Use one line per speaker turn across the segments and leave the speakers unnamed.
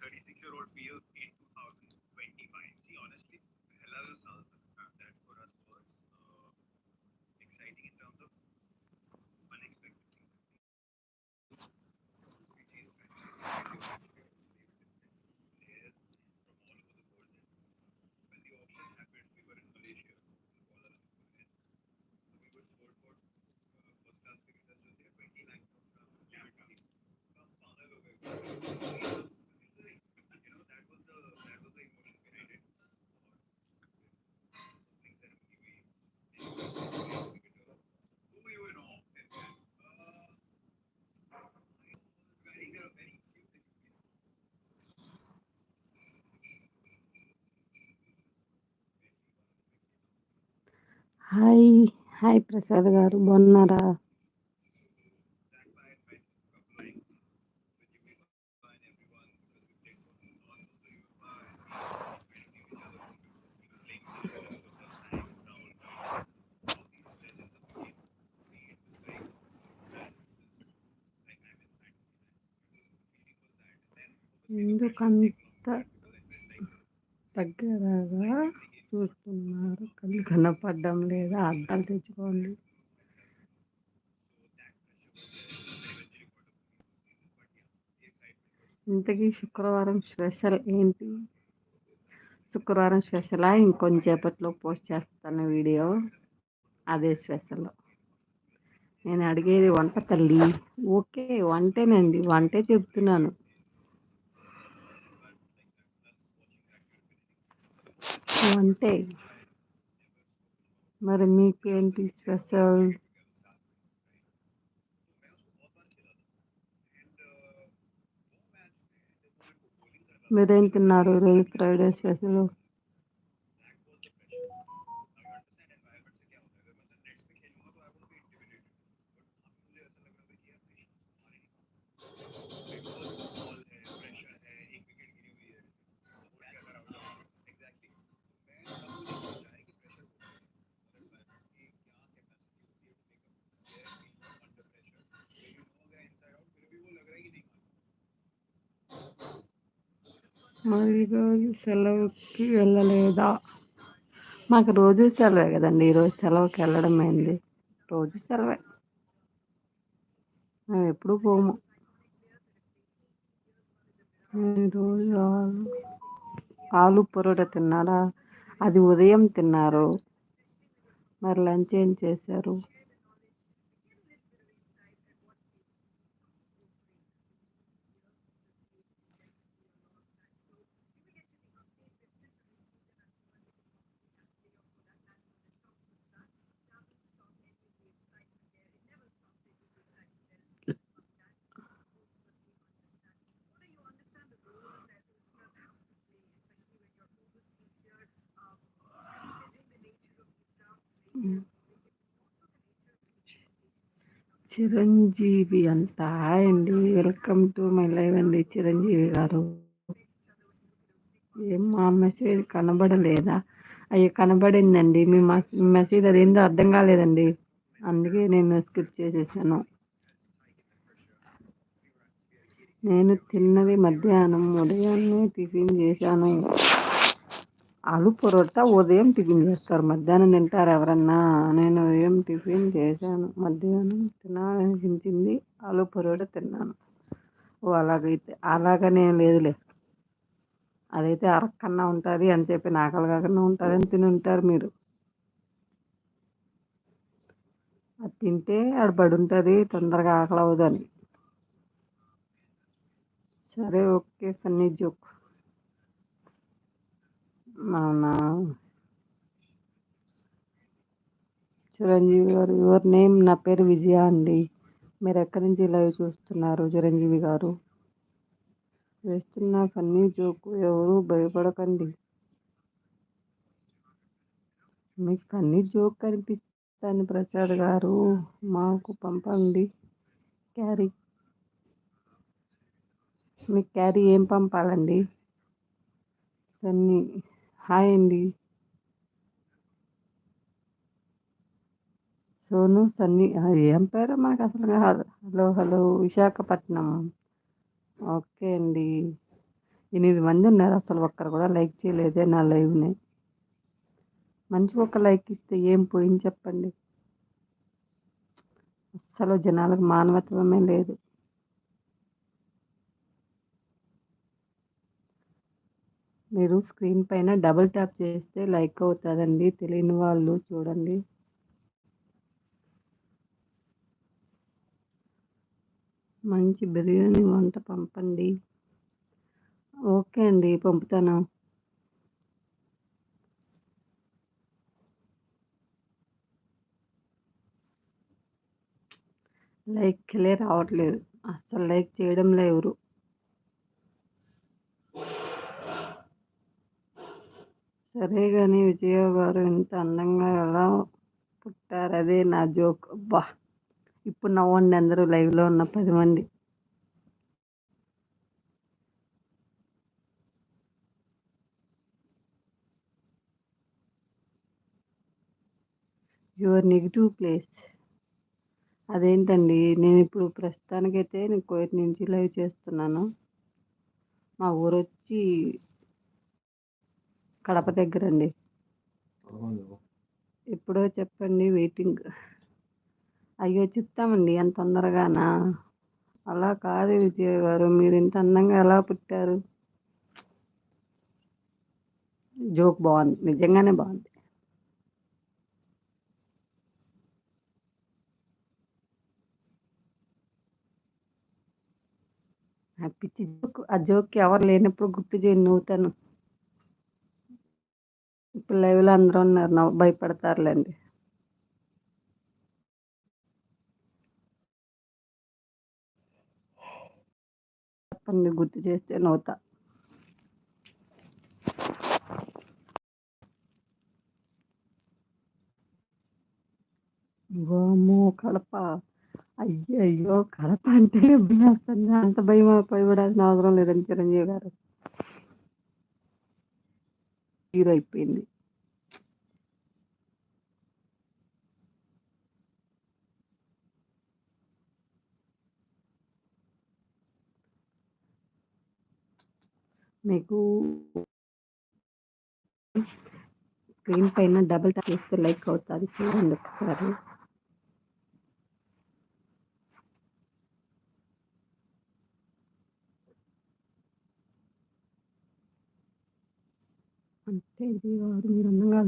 36 year old male in 2000. Hi hi Prasad గారు బాగున్నారా? ఎందుకంత దగ్గరగా చూస్తున్నారు. కళ్ళు కనపడడం లేదా. అర్థాలు తెచ్చుకోండి. ఇంతకీ శుక్రవారం స్పెషల్ ఏంటి? శుక్రవారం స్పెషలా? ఇంకొంచేపట్లో పోస్ట్ చేస్తాను వీడియో. అదే స్పెషల్. నేను అడిగేది వంట తల్లి. ఓకే వంటేనండి. వంటే చెప్తున్నాను. అంటే మరి మీకేంటి స్పెషల్? మీరేం తిన్నారు రోజు ఫ్రైడే స్పెషల్? ఈరోజు సెలవుకి వెళ్ళలేదా? మాకు రోజు సెలవే కదండి. ఈరోజు సెలవుకి వెళ్ళడం ఏంది? రోజు సెలవే. మేము ఎప్పుడు పోము. ఈరోజు ఆలు ఆలు పొరోటా తిన్నారా? అది ఉదయం తిన్నారు. మరి లంచ్ ఏం చేశారు? చిరంజీవి అంట అండి. వెల్కమ్ టు మై లైవ్ అండి చిరంజీవి గారు. ఏం మా మెసేజ్ కనబడలేదా? అయ్యో కనబడిందండి. మీ మెసేజ్ అది ఏందో అర్థం కాలేదండి. అందుకే నేను స్కిప్ చేసేసాను. నేను తిన్నది మధ్యాహ్నం. ఉదయాన్నే టిఫిన్ చేశాను. ఆలు పొరోటా ఉదయం టిఫిన్ చేస్తారు. మధ్యాహ్నం తింటారు ఎవరన్నా? నేను ఉదయం టిఫిన్ చేశాను. మధ్యాహ్నం తినాలనిపించింది ఆలు పొరోటా తిన్నాను. ఓ అలాగైతే అలాగనే లేదులే. అదైతే అరక్కన్నా ఉంటుంది అని చెప్పి నాకలు కాకుండా ఉంటుంది అని తిని ఉంటారు మీరు. అది తింటే ఆడ పడి ఉంటుంది తొందరగా ఆకలి అవుదని సరే ఓకే ఫన్నీ జోక్. అవునా? చిరంజీవి గారు యువర్ నేమ్ నా పేరు విజయ అండి. మీరు ఎక్కడి నుంచి లైవ్ చూస్తున్నారు చిరంజీవి గారు? వేస్తున్న ఫన్నీ జోకు ఎవరు భయపడకండి. మీకు ఫన్నీ జోక్ కనిపిస్తాను ప్రసాద్ గారు. మాకు పంపండి. క్యారీ. మీకు క్యారీ ఏం పంపాలండి? సన్నీ హాయ్ అండి. సోను సన్నీ ఏం పేరు మనకు అసలు హలో హలో విశాఖపట్నం ఓకే అండి. ఎనిమిది మంది ఉన్నారు అసలు ఒక్కరు కూడా లైక్ చేయలేదే నా లైవ్ని. మంచిగా ఒక లైక్ ఇస్తే ఏం పోయింది చెప్పండి. అసలు జనాలకు మానవత్వమే లేదు. మీరు స్క్రీన్ పైన డబుల్ ట్యాప్ చేస్తే లైక్ అవుతుందండి తెలియని వాళ్ళు చూడండి. మంచి బిర్యానీ వంట పంపండి. ఓకే అండి పంపుతాను. లైక్ లే రావట్లేదు అసలు లైక్ చేయడం లేవు సరే కానీ విజయ గారు ఇంత అందంగా ఎలా పుట్టారు? అదే నా జోక్. అబ్బా! ఇప్పుడు నవ్వండి అందరూ లైవ్లో ఉన్న పది మంది. యువర్ నెగిటివ్ ప్లేస్ అదేంటండి? నేను ఇప్పుడు ప్రస్తుతానికైతే నేను కోరి నుంచి లైవ్ చేస్తున్నాను. మా ఊరు వచ్చి కడప దగ్గర అండి ఎప్పుడో చెప్పండి వెయిటింగ్. అయ్యో చెప్తామండి అంత తొందరగానా? అలా కాదు విజయ్ గారు మీరు ఇంత అందంగా ఎలా పుట్టారు? జోక్ బాగుంది నిజంగానే బాగుంది. పిచ్చి జోక్ ఆ జోక్ ఎవరు లేనప్పుడు గుర్తు చేయని నవ్వుతాను. ఇప్పుడు లైవ్లో అందరూ ఉన్నారు. నవ్వు భయపడతారులేండి. చెప్పండి గుర్తు చేస్తే నవ్వుతా. వామ్మో కడప. అయ్యో అయ్యో కడప అంటే భయస్తుంది అంత భయం భయపడాల్సిన అవసరం లేదని చిరంజీవి గారు. హీరో అయిపోయింది మీకు స్క్రీన్ పైన డబుల్ ట్యాప్ చేస్తే లైక్ అవుతుంది చూడండి ఒకసారి. అంటే ఇది వారు మీరు అందంగా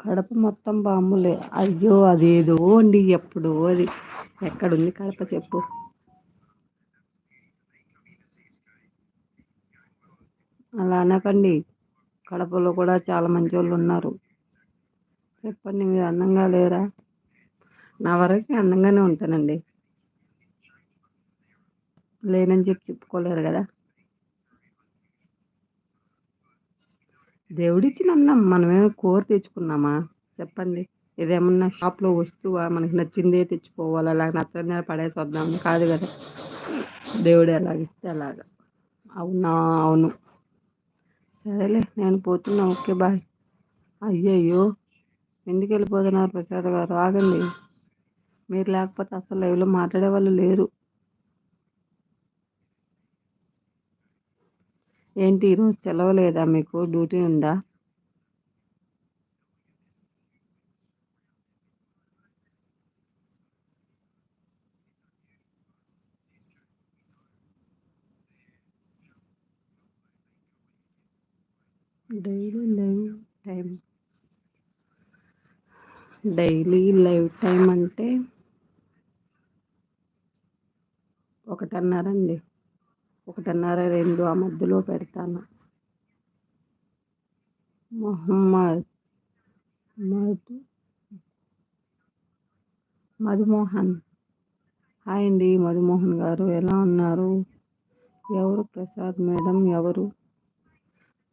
కడప మొత్తం బాంబులే. అయ్యో అదేదో అండి ఎప్పుడో అది. ఎక్కడుంది కడప చెప్పు. అలా అనకండి. కడపలో కూడా చాలా మంచి వాళ్ళు ఉన్నారు. చెప్పండి మీరు అందంగా లేరా? నా వరకు అందంగానే ఉంటానండి. లేనని చెప్పి చెప్పుకోలేరు కదా. దేవుడిచ్చిన అన్నం మనమేమో కోరి తెచ్చుకున్నామా? చెప్పండి. ఇదేమన్నా షాప్లో వస్తువా? మనకి నచ్చిందే తెచ్చుకోవాలి? అలా నచ్చని పడేసి వద్దాం. కాదు కదా. దేవుడు ఎలాగిస్తే అలాగా. అవునా? అవును. సరేలే నేను పోతున్నా. Okay bye. అయ్యయ్యో. ఎందుకు వెళ్ళిపోతున్నారు ప్రసాద్ గారు? ఆగండి. మీరు లేకపోతే అసలు లైవ్లో మాట్లాడే వాళ్ళు లేరు. ఏంటి? ఈరోజు సెలవు లేదా మీకు? డ్యూటీ ఉందా? Daily time daily live time అంటే ఒకటిన్నర అండి. ఒకటిన్నర రెండు ఆ మధ్యలో పెడతాను. మొహమ్మద్ మధు మధుమోహన్. హాయ్ అండి మధుమోహన్ గారు ఎలా ఉన్నారు? ఎవరు ప్రసాద్ మేడం? ఎవరు?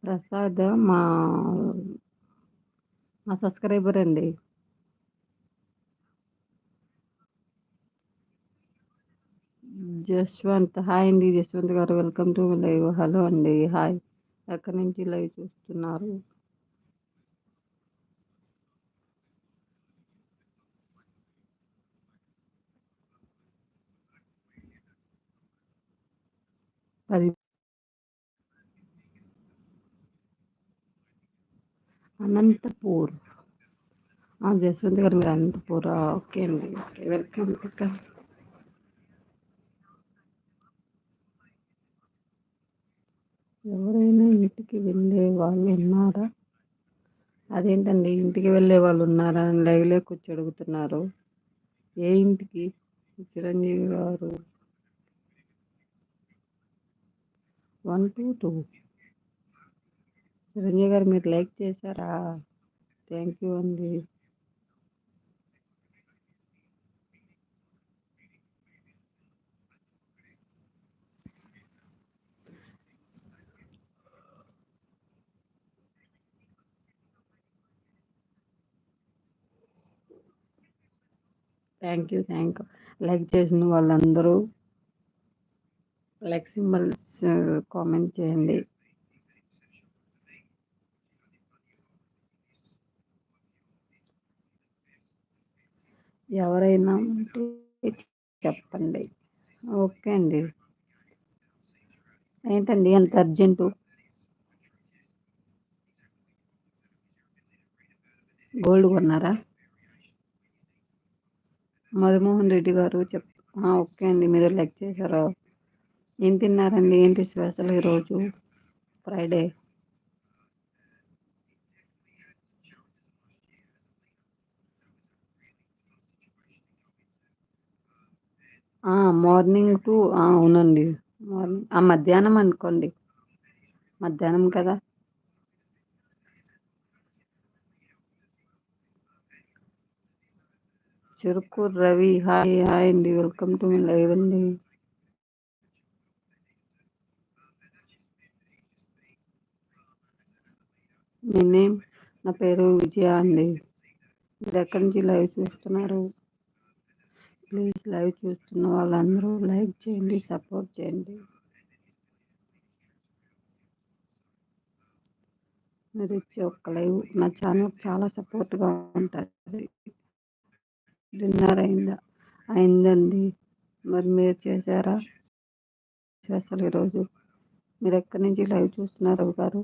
ప్రసాద్ మా మా సబ్స్క్రైబర్ అండి. జస్వంత్. హాయ్ అండి జస్వంత్ గారు. Welcome to live. హలో అండి హాయ్. ఎక్కడి నుంచి లైవ్ చూస్తున్నారు? పది అనంతపూర్. జస్వంత్ గారు మీరు అనంతపూర్? ఓకే అండి ఓకే. Welcome welcome. ఎవరైనా ఇంటికి వెళ్ళే వాళ్ళు ఉన్నారా? అదేంటండి ఇంటికి వెళ్ళే వాళ్ళు ఉన్నారా? అని లైవ్లే కూర్చో అడుగుతున్నారు. ఏ ఇంటికి? చిరంజీవి గారు. One two two. చిరంజీవి గారు మీరు లైక్ చేశారా? థ్యాంక్ యూ అండి. Thank you thank you. Like చేసిన వాళ్ళందరూ లైక్ సింబల్స్ కామెంట్ చేయండి. ఎవరైనా ఉంటే చెప్పండి. ఓకే అండి. ఏంటండి అంత అర్జెంటు? గోల్డ్ కొన్నారా? మధుమోహన్ రెడ్డి గారు చెప్ ఓకే అండి. మీరు లైక్ చేశారు? ఏం తిన్నారండి? ఏంటి స్పెషల్ ఈరోజు? ఫ్రైడే. మార్నింగ్ టు అవునండి. మార్నింగ్ మధ్యాహ్నం అనుకోండి. మధ్యాహ్నం కదా? చెరుకు రవి. హాయ్ హాయ్ అండి. వెల్కమ్ టు మీ లైవ్ అండి. మీ నేమ్? నా పేరు విజయ అండి. మీరు ఎక్కడి నుంచి లైవ్ చూస్తున్నారు? ప్లీజ్ లైవ్ చూస్తున్న వాళ్ళందరూ లైక్ చేయండి సపోర్ట్ చేయండి. మీరు ఇచ్చే ఒక్క లైవ్ నా ఛానల్ చాలా సపోర్ట్గా ఉంటుంది. డిన్నర్ అయిందా? అయిందండి. మరి మీరు చేశారా? అసలు ఈరోజు. మీరు ఎక్కడి నుంచి లైవ్ చూస్తున్నారు గారు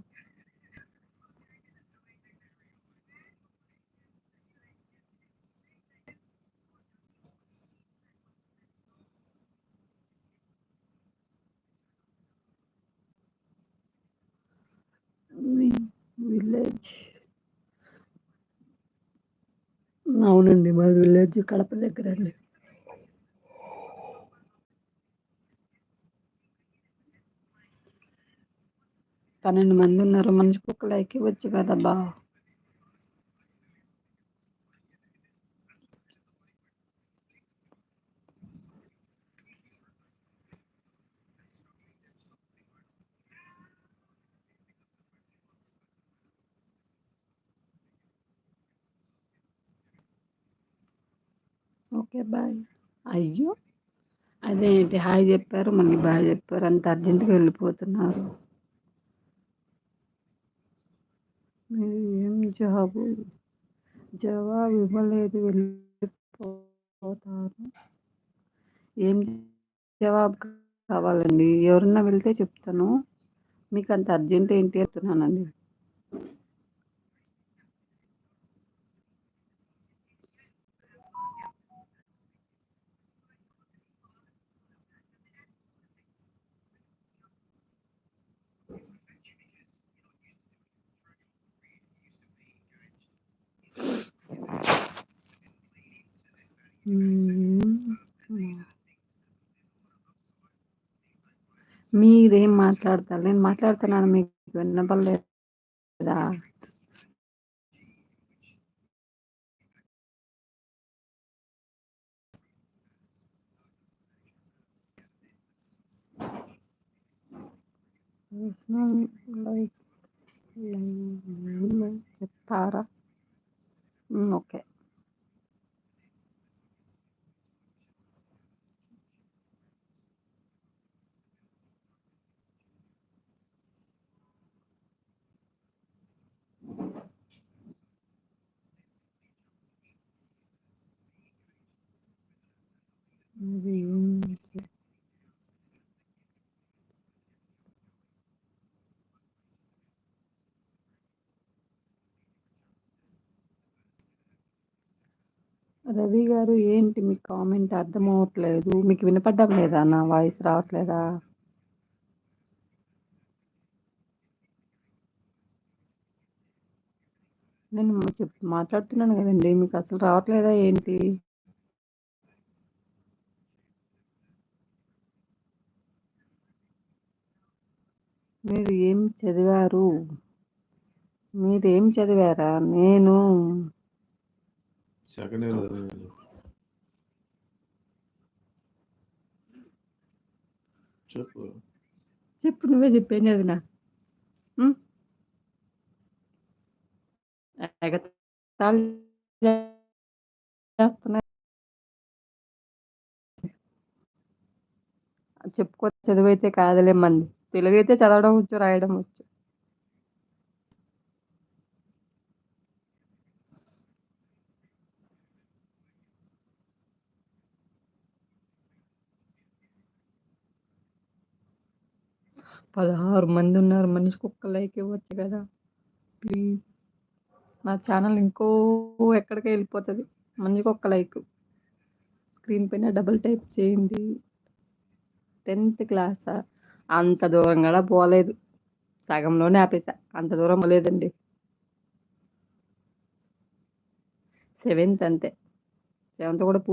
విలేజ్ అవునండి. మా విలేజ్ కడప దగ్గర అండి. పన్నెండు మంది ఉన్నారు. మనిషికి ఒక లైక్ ఇవ్వచ్చు బా ఓకే బాయ్. అయ్యో! అదేంటి హాయ్ చెప్పారు మళ్ళీ బాయ్ చెప్పారు అంత అర్జెంటుగా వెళ్ళిపోతున్నారు. మీరు ఏం జాబు? జవాబు ఇవ్వలేదు వెళ్ళిపోతారు. ఏం జవాబు కావాలండి? ఎవరన్నా వెళ్తే చెప్తాను. మీకు అంత అర్జెంట్ ఏంటి అంటున్నానండి. మీరేం మాట్లాడతారు నేను మాట్లాడుతున్నాను మీకు వినపడలేదా లైక్ చెప్తారా ఓకే రవి గారు ఏంటి మీ కామెంట్? అర్థం అవ్వట్లేదు. మీకు వినపడ్డం లేదా? నా వాయిస్ రావట్లేదా? నేను చెప్ మాట్లాడుతున్నాను కదండి. మీకు అసలు రావట్లేదా ఏంటి? మీరు ఏం చదివారు? మీరేం చదివారా? నేను
సెకండ్ ఇయర్ చదివాను. చెప్పు.
చెప్పు నువ్వే చెప్పేం చదివినా? చెప్పుకో చదువైతే కాదులే మంది. తెలుగు అయితే చదవడం వచ్చు రాయడం వచ్చు. పదహారు మంది ఉన్నారు. మనిషికి ఒక్క లైక్ ఇవ్వచ్చు కదా. ప్లీజ్ నా ఛానల్ ఇంకో ఎక్కడికి వెళ్ళిపోతుంది. మనిషికి ఒక్క లైక్. స్క్రీన్ పైన డబుల్ టైప్ చేయండి. టెన్త్ క్లాసా? అంత దూరం కూడా పోలేదు. సగంలోనే ఆపేసా. అంత దూరం పోలేదండి. సెవెంత్ అంతే. సెవెంత్ కూడా పూర్తి